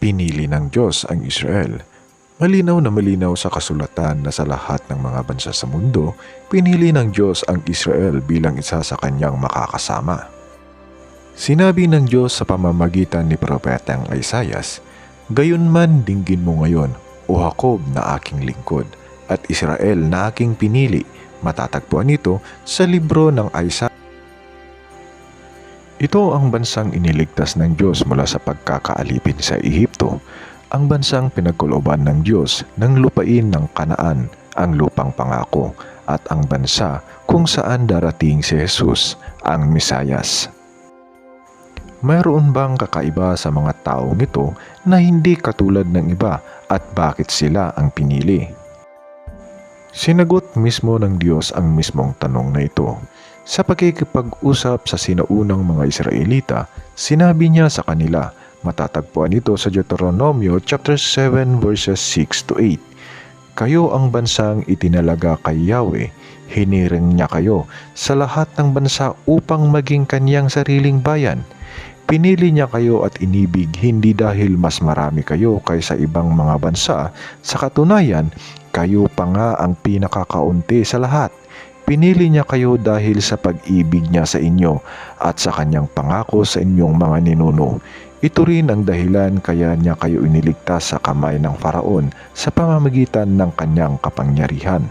Pinili ng Diyos ang Israel. Malinaw na malinaw sa kasulatan na sa lahat ng mga bansa sa mundo, pinili ng Diyos ang Israel bilang isa sa kanyang makakasama. Sinabi ng Diyos sa pamamagitan ni Propetang Isayas, Gayon man dinggin mo ngayon, O Jacob na aking lingkod, at Israel na aking pinili. Matatagpuan ito sa libro ng Isaiah. Ito ang bansang iniligtas ng Diyos mula sa pagkakaalipin sa Ehipto, ang bansang pinagkuloban ng Diyos ng lupain ng Kanaan, ang lupang pangako, at ang bansa kung saan darating si Jesus, ang Misayas. Mayroon bang kakaiba sa mga taong ito na hindi katulad ng iba at bakit sila ang pinili? Sinagot mismo ng Diyos ang mismong tanong na ito. Sa pagkikipag-usap sa sinaunang mga Israelita, sinabi niya sa kanila, matatagpuan ito sa Deuteronomio chapter 7 verses 6 to 8. Kayo ang bansang itinalaga kay Yahweh, hiniring niya kayo sa lahat ng bansa upang maging kanyang sariling bayan. Pinili niya kayo at inibig hindi dahil mas marami kayo kaysa ibang mga bansa. Sa katunayan, kayo pa nga ang pinakakaunti sa lahat. Pinili niya kayo dahil sa pag-ibig niya sa inyo at sa kanyang pangako sa inyong mga ninuno. Ito rin ang dahilan kaya niya kayo iniligtas sa kamay ng faraon sa pamamagitan ng kanyang kapangyarihan.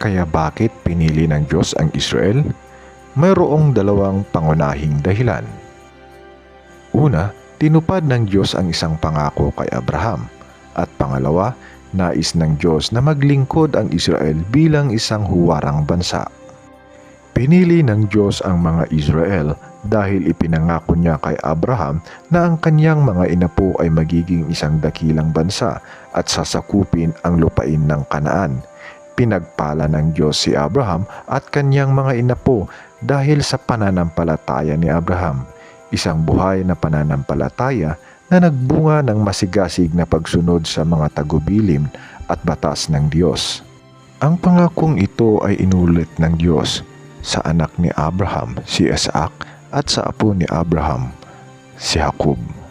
Kaya bakit pinili ng Diyos ang Israel? Mayroong dalawang pangunahing dahilan. Una, tinupad ng Diyos ang isang pangako kay Abraham. At pangalawa, nais ng Diyos na maglingkod ang Israel bilang isang huwarang bansa. Pinili ng Diyos ang mga Israel dahil ipinangako niya kay Abraham na ang kanyang mga inapo ay magiging isang dakilang bansa at sasakupin ang lupain ng Kanaan. Pinagpala ng Diyos si Abraham at kanyang mga inapo dahil sa pananampalataya ni Abraham, isang buhay na pananampalataya na nagbunga ng masigasig na pagsunod sa mga tagubilin at batas ng Diyos. Ang pangakong ito ay inulit ng Diyos sa anak ni Abraham, si Isaac, at sa apo ni Abraham, si Jacob.